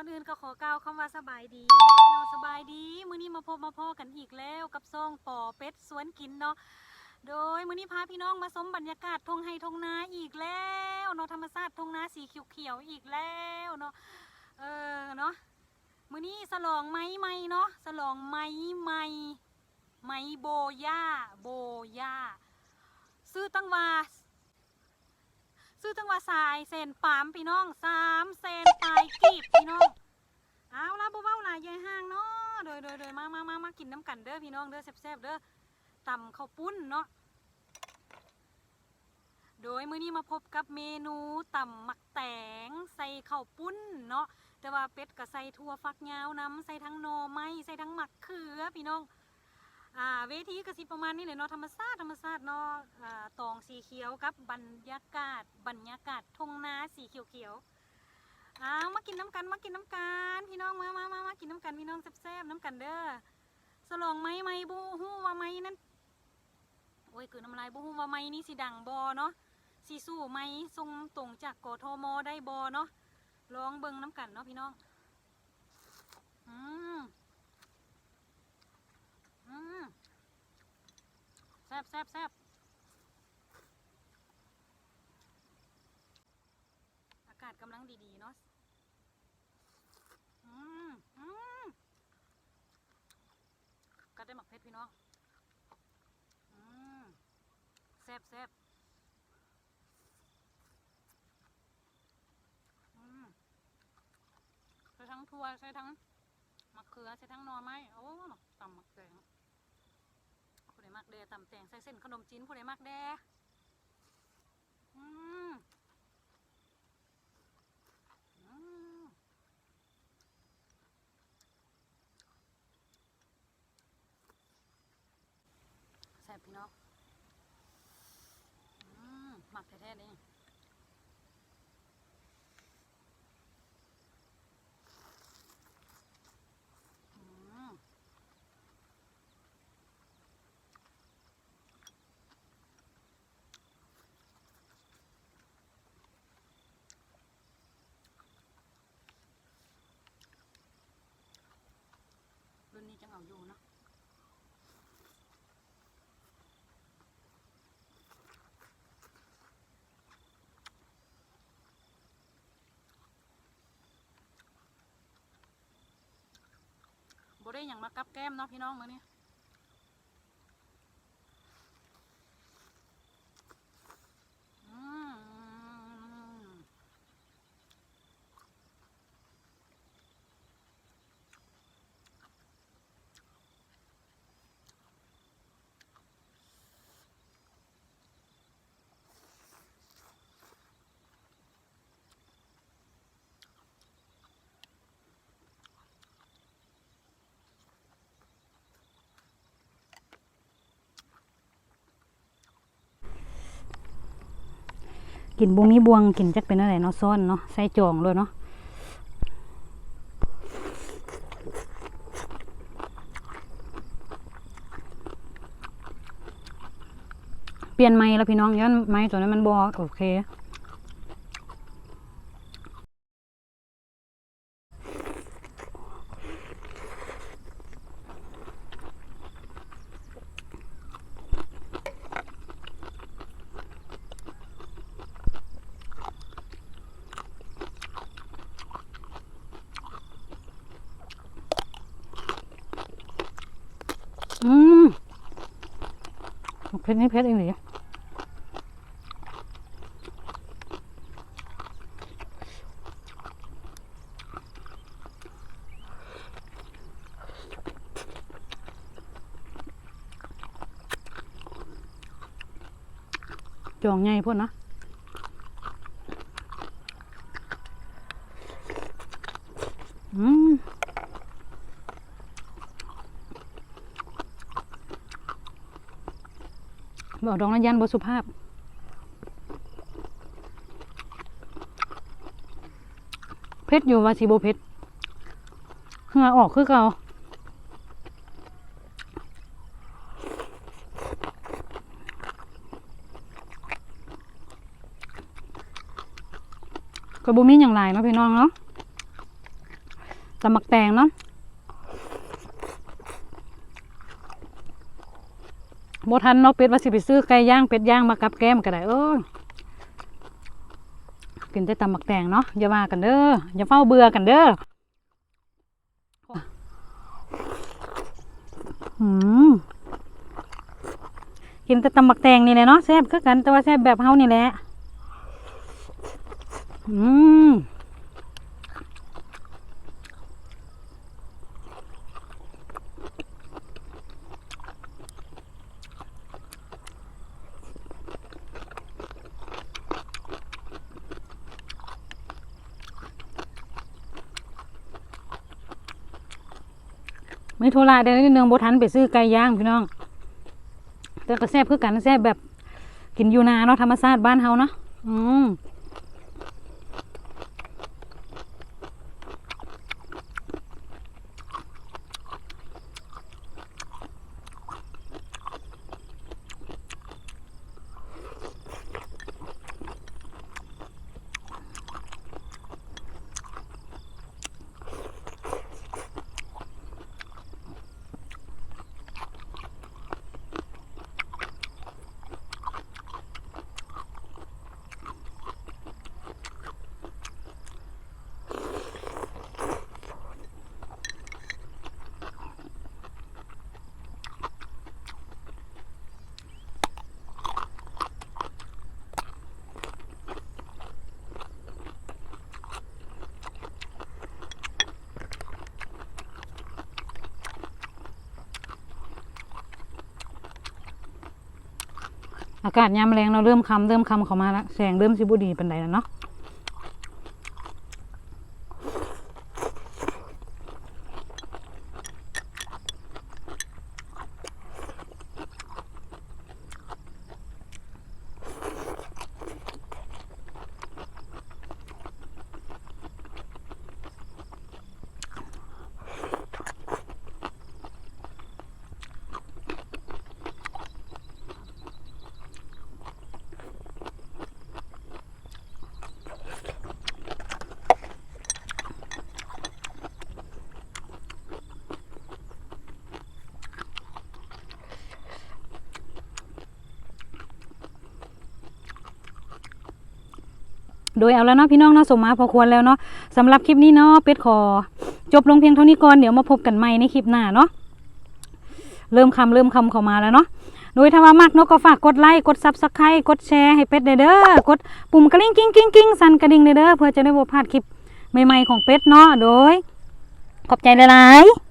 ก่อนอื่นก็ขอกล่าวคำว่าสบายดีเนาะสบายดีมื้อนี้มาพบมาพอกันอีกแล้วกับซ่องป่อเป็ดสวนกินเนาะโดยมื้อนี้พาพี่น้องมาชมบรรยากาศทงไฮทงนาอีกแล้วเนาะธรรมชาติทงนาสีเขียวๆอีกแล้วเนาะเออเนาะมื้อนี้สลองไม้ใหม่เนาะสลองไม้ใหม่ไม้โบย่าโบย่าซื้อตั้งว่า ซื้อตั้งว่าสายเซนปามพี่น้องสามเซนปลายกีบพี่น้องเอาละบ่เว้าลายยายห้างเนาะโดยโดยโดยมามามามากินน้ำกันเด้อพี่น้องเด้อแซ่บๆเด้อตำข้าวปุ้นเนาะโดยมื้อนี้มาพบกับเมนูตำหมักแตงใส่ข้าวปุ้นเนาะแต่ว่าเป็ดก็ใส่ถั่วฟักยาวน้ำใส่ทั้งหน่อไม้ใส่ทั้งหมักเขือพี่น้อง อ่าเวทีก็สิประมาณนี้เลยเนาะธรรมชาติธรรมชาติเนาะอ่าตองสีเขียวกับบรรยากาศ บรรยากาศทงนาสีเขียวๆอ้าวมากินน้ำกันมากินน้ำกันพี่น้องมามามามากินน้ำกันพี่น้องแซ่บๆน้ำกันเด้อสลองไม้ไม้บูฮู้ว่าไม้นั้นโอ้ยคือน้ำลายบูฮู้ว่าไม้นี่สิดังบอเนาะสีสู้ไม้ทรงตรงจากกทมได้บอเนาะลองเบิ่งน้ำกันเนาะพี่น้องอืม อืม แซ่บแซ่บอากาศกำลังดี ๆ เนาะอืมอืมก็ได้หมักเพชรพี่น้องอืมแซ่บแซ่บอืมใช้ทั้งถั่วใช้ทั้งมะเขือใช้ทั้งนอไม้โอ้ตำหมักแตงผู้ใดมัก แดตำแตงใส่เส้นขนมจีนผู้ใดมักแดอืมอืมแซ่บพี่น้องอืมหมักแท้ๆนี่ลยอืม รุ่นนี้จัง เอาอยู่เนาะบ่ได้อย่างมากับแก้มเนาะพี่น้องมื้อนี้อืม กินบวงนี้บวงกินจักเป็นอะไรเนาะซ้อนเนาะใส่จองเลยเนาะเปลี่ยนไม้แล้วพี่น้องย้อนไม้ตัวนั้นมันบอโอเค อืมเพ ชรนี่เพชรเองหรือจองไงพ่นนะอืม บอกดองนันยันบสุภาพ เพชรอยู่วาสิโบเพชรเหงื่อออกคือเก่าก็บ่มีอย่างไรเนาะพี่น้องเนาะตำหมักแตงเนาะ บ่ทันเนาะเป็ดว่าสิไปซื้อไก่ย่างเป็ดย่างมากับแก้มก็ได้เออกินแต่ตำหมักแตงเนาะอย่าว่ากันเด้ออย่าเฝ้าเบื่อกันเด้ออืมกินแต่ตำหมักแตงนี่แหละเนาะแซ่บคือกันแต่ว่าแซ่บแบบเฮานี่แหละอืม ไม่โทรไลาเดี๋ยวนิดนึงบทันไปซื้อไก่ย่างพี่น้อง แต่ก็แซ่บคือกันแซ่บแบบกินอยู่นาเนาะธรรมชาติบ้านเฮาเนาะอืม อากาศยามแรงเราเริ่มคำเริ่มคำเข้ามาแล้วแสงเริ่มสิบุดีเป็นไรแล้วเนาะ โดยเอาแล้วเนาะพี่น้องเนาะสมมาพอควรแล้วเนาะสำหรับคลิปนี้เนาะเป็ดขอ จบลงเพียงเท่านี้ก่อนเดี๋ยวมาพบกันใหม่ในคลิปหน้าเนาะเริ่มคำเริ่มคำเข้ามาแล้วเนาะโดยถ้าว่ามักเนาะก็ฝากกดไลค์กดซับสไครต์กดแชร์ให้เป็ดเด้อกดปุ่มกระลิ่งกิ้งกิ้งกิ้งสั่นกระดิ่งเด้อเด้อเพื่อจะได้บ่พลาดคลิปใหม่ๆของเป็ดเนาะโดย ขอบใจหลายๆ